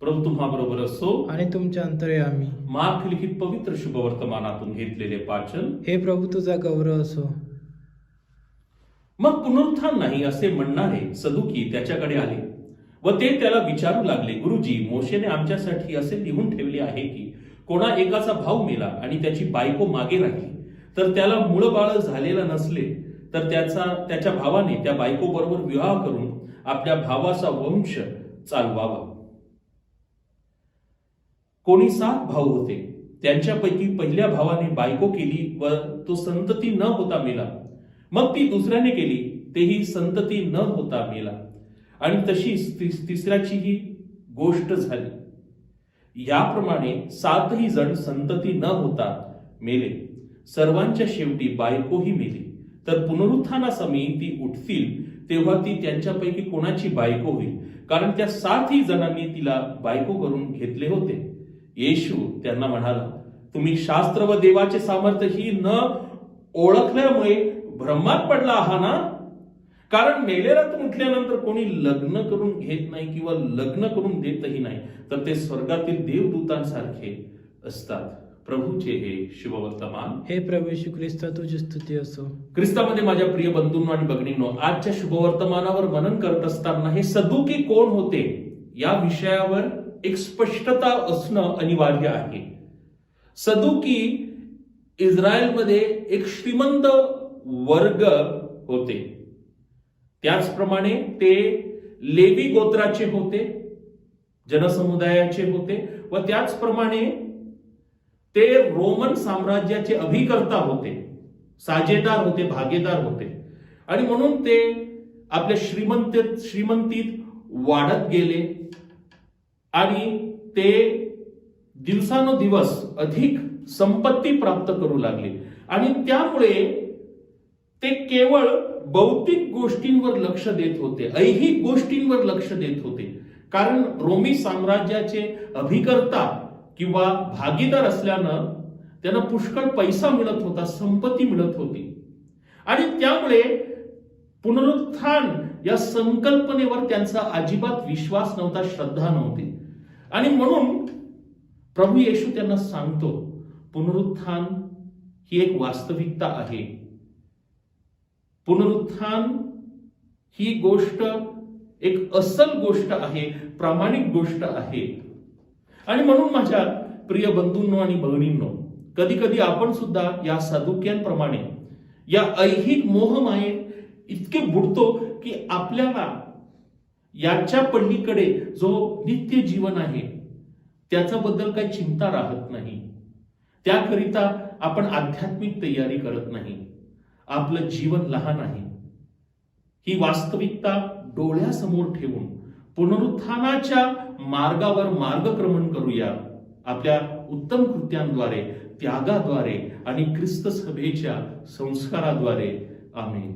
प्रभू तुम्हा बरोबर असो. आणि तुमच्या अंतर्यामी मार्क लिखित पवित्र शुभवर्तमानातून घेतलेले वाचन हे प्रभू तुझा गौरव असो. मग पुनरुत्थान नाही असे म्हणणारे सदुकी त्याच्याकडे आले व ते त्याला विचारू लागले गुरुजी मोशेने आमच्यासाठी असे लिहून ठेवले आहे की कोणा एकाचा भाऊ मेला आणि त्याची बायको मागे राहिली तर त्याला मूळ बाळ झालेलं नसले तर त्याचा त्याच्या भावाने त्या बायको बरोबर विवाह करून आपल्या भावाचा वंश चालवावा. कोणी सात भाऊ होते. त्यांच्यापैकी पहिल्या भावाने बायको केली व तो संतती न होता मेला. मग ती दुसऱ्याने केली तेही संतती न होता मेला. आणि तशीच तिसऱ्याची तिसऱ्याचीही गोष्ट झाली. याप्रमाणे सातही जण संतती न होता मेले. सर्वांच्या शेवटी बायकोही मेली. तर पुनरुत्थानासमयी ती उठतील तेव्हा ती त्यांच्यापैकी कोणाची बायको होईल? कारण त्या सातही जणांनी तिला बायको करून घेतले होते. येशू त्यांना म्हणाला तुम्ही शास्त्र व देवाचे सामर्थ्य ही न ओळखल्यामुळे भ्रमात पडला आहात ना? कारण मेलेल्यातून उठल्यानंतर कोणी लग्न करून घेत नाही किंवा लग्न करून देतही नाही तर ते स्वर्गातील देवदूतांसारखे असतात. प्रभूचे हे शुभवर्तमान. हे प्रभू येशू ख्रिस्त तुझी स्तुती असो. ख्रिस्तामध्ये माझ्या प्रिय बंधूंनो आणि भगिनींनो आजच्या शुभवर्तमानावर मनन करत असताना हे सदुकी कोण होते? या विषयावर एक स्पष्टता असणं अनिवार्य आहे. सदुकी इस्रायलमध्ये एक श्रीमंत वर्ग होते. त्याचप्रमाणे ते लेवी गोत्राचे होते जनसमुदायाचे होते व त्याचप्रमाणे ते रोमन साम्राज्याचे अभिकर्ता होते साजेदार होते भागीदार होते. आणि म्हणून ते आपल्या श्रीमंत श्रीमंतीत वाढत गेले. आणि ते दिवसानुदिवस अधिक संपत्ती प्राप्त करू लागले. आणि त्यामुळे ते केवळ भौतिक गोष्टींवर लक्ष देत होते ऐहिक गोष्टींवर लक्ष देत होते. कारण रोमी साम्राज्याचे अभिकर्ता किंवा भागीदार असल्यानं त्यांना पुष्कळ पैसा मिळत होता संपत्ती मिळत होती. आणि त्यामुळे पुनरुत्थान या संकल्पनेवर त्यांचा अजिबात विश्वास नव्हता श्रद्धा नव्हती. आणि म्हणून प्रभू येशू त्यांना सांगतो पुनरुत्थान ही एक वास्तविकता आहे. पुनरुत्थान ही गोष्ट एक असल गोष्ट आहे प्रामाणिक गोष्ट आहे. आणि म्हणून माझ्या प्रिय बंधूंनो आणि बहिणींनो कधी कधी आपण सुद्धा या साधुक्यांप्रमाणे या ऐहिक मोहमायेत इतके बुडतो की आपल्याला याच्या पल्लीकडे जो नित्य जीवन आहे त्याच्याबद्दल काही चिंता राहत नाही. त्याकरिता आपण आध्यात्मिक तयारी करत नाही. आपलं जीवन लहान आहे. ही वास्तविकता डोळ्यासमोर ठेवून पुनरुत्थानाच्या मार्गावर मार्गक्रमण करूया. आपल्या उत्तम कृत्यांद्वारे त्यागाद्वारे आणि ख्रिस्त सभेच्या संस्काराद्वारे. आम्ही